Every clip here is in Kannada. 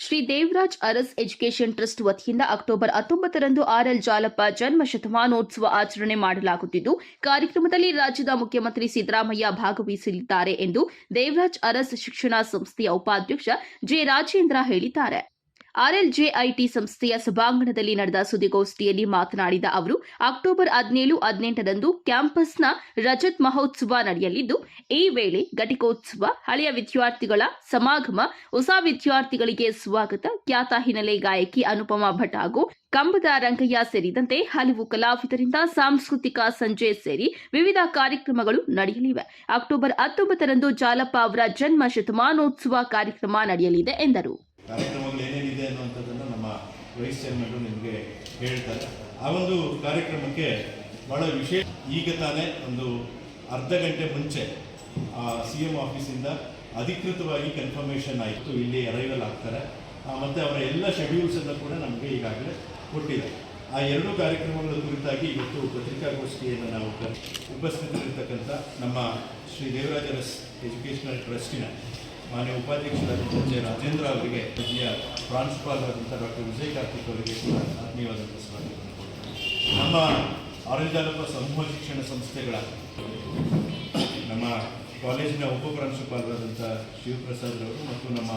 ಶ್ರೀ ದೇವರಾಜ್ ಅರಸ್ ಎಜುಕೇಷನ್ ಟ್ರಸ್ಟ್ ವತಿಯಿಂದ ಅಕ್ಟೋಬರ್ ಹತ್ತೊಂಬತ್ತರಂದು ಆರ್ಎಲ್ ಜಾಲಪ್ಪ ಜನ್ಮ ಶತಮಾನೋತ್ಸವ ಆಚರಣೆ ಮಾಡಲಾಗುತ್ತಿದ್ದು, ಕಾರ್ಯಕ್ರಮದಲ್ಲಿ ರಾಜ್ಯದ ಮುಖ್ಯಮಂತ್ರಿ ಸಿದ್ದರಾಮಯ್ಯ ಭಾಗವಹಿಸಲಿದ್ದಾರೆ ಎಂದು ದೇವರಾಜ್ ಅರಸ್ ಶಿಕ್ಷಣ ಸಂಸ್ಥೆಯ ಉಪಾಧ್ಯಕ್ಷ ಜೆ ರಾಜೇಂದ್ರ ಹೇಳಿದ್ದಾರೆ. ಆರ್ಎಲ್ಜೆಐಟಿ ಸಂಸ್ಥೆಯ ಸಭಾಂಗಣದಲ್ಲಿ ನಡೆದ ಸುದ್ದಿಗೋಷ್ಠಿಯಲ್ಲಿ ಮಾತನಾಡಿದ ಅವರು, ಅಕ್ಟೋಬರ್ ಹದಿನೇಳು, ಹದಿನೆಂಟರಂದು ಕ್ಯಾಂಪಸ್ನ ರಜತ್ ಮಹೋತ್ಸವ ನಡೆಯಲಿದ್ದು, ಈ ವೇಳೆ ಘಟಿಕೋತ್ಸವ, ಹಳೆಯ ವಿದ್ಯಾರ್ಥಿಗಳ ಸಮಾಗಮ, ಹೊಸ ವಿದ್ಯಾರ್ಥಿಗಳಿಗೆ ಸ್ವಾಗತ, ಖ್ಯಾತ ಹಿನ್ನೆಲೆ ಗಾಯಕಿ ಅನುಪಮಾ ಭಟ್ ಹಾಗೂ ಕಂಬದ ರಂಗಯ್ಯ ಸೇರಿದಂತೆ ಹಲವು ಕಲಾವಿದರಿಂದ ಸಾಂಸ್ಕೃತಿಕ ಸಂಜೆ ಸೇರಿ ವಿವಿಧ ಕಾರ್ಯಕ್ರಮಗಳು ನಡೆಯಲಿವೆ. ಅಕ್ಟೋಬರ್ ಹತ್ತೊಂಬತ್ತರಂದು ಜಾಲಪ್ಪ ಅವರ ಜನ್ಮ ಶತಮಾನೋತ್ಸವ ಕಾರ್ಯಕ್ರಮ ನಡೆಯಲಿದೆ ಎಂದರು. ಅನ್ನುವಂಥದ್ದನ್ನು ನಮ್ಮ ವೈಸ್ ಚೇರ್ಮನ್ರು ನಿಮಗೆ ಹೇಳ್ತಾರೆ. ಆ ಒಂದು ಕಾರ್ಯಕ್ರಮಕ್ಕೆ ಭಾಳ ವಿಶೇಷ. ಈಗ ತಾನೇ ಒಂದು ಅರ್ಧ ಗಂಟೆ ಮುಂಚೆ, ಆ ಸಿ ಎಂ ಆಫೀಸಿಂದ ಅಧಿಕೃತವಾಗಿ ಕನ್ಫರ್ಮೇಷನ್ ಆಯಿತು. ಇಲ್ಲಿ ಅರೈವಲ್ ಆಗ್ತಾರೆ. ಮತ್ತು ಅವರ ಎಲ್ಲ ಶೆಡ್ಯೂಲ್ಸನ್ನು ಕೂಡ ನಮಗೆ ಈಗಾಗಲೇ ಕೊಟ್ಟಿದೆ ಆ ಎರಡು ಕಾರ್ಯಕ್ರಮಗಳ ಕುರಿತಾಗಿ ಇವತ್ತು ಪತ್ರಿಕಾಗೋಷ್ಠಿಯನ್ನು ನಾವು ಉಪಸ್ಥಿತರಿರ್ತಕ್ಕಂಥ ನಮ್ಮ ಶ್ರೀ ದೇವರಾಜ ಎಜುಕೇಷನಲ್ ಟ್ರಸ್ಟಿನ ಮಾನ್ಯ ಉಪಾಧ್ಯಕ್ಷರಾದ ಜೆ ರಾಜೇಂದ್ರ ಅವರಿಗೆ ಇಲ್ಲಿಯ ಪ್ರಾಂಶುಪಾಲರಾದಂಥ ಡಾಕ್ಟರ್ ವಿಜಯ್ ಕಾರ್ತಿಕ್ ಅವರಿಗೆ ಕೂಡ ಕೊಡ್ತೇನೆ ನಮ್ಮ ಆರೋಗ್ಯಾಲಪ ಸಮೂಹ ಶಿಕ್ಷಣ ಸಂಸ್ಥೆಗಳ, ನಮ್ಮ ಕಾಲೇಜಿನ ಉಪಪ್ರಾಂಶುಪಾಲರಾದಂಥ ಶಿವಪ್ರಸಾದ್ ಅವರು ಮತ್ತು ನಮ್ಮ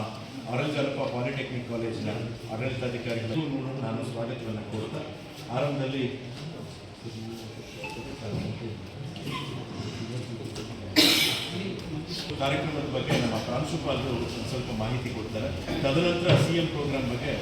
ಆರೋಗ್ಯಾಲಪ ಪಾಲಿಟೆಕ್ನಿಕ್ ಕಾಲೇಜಿನ ಆಡಳಿತಾಧಿಕಾರಿಗಳು. ನಾನು ಸ್ವಾಗತವನ್ನು ಕೋರ್ತಾ ಆರಂಭದಲ್ಲಿ ಕಾರ್ಯಕ್ರಮದ ಬಗ್ಗೆ ನಮ್ಮ ಪ್ರಾಂಶುಪಾಲರು ಸ್ವಲ್ಪ ಮಾಹಿತಿ ಕೊಡ್ತಾರೆ. ತದನಂತರ ಸಿ ಎಂ ಪ್ರೋಗ್ರಾಮ್ ಬಗ್ಗೆ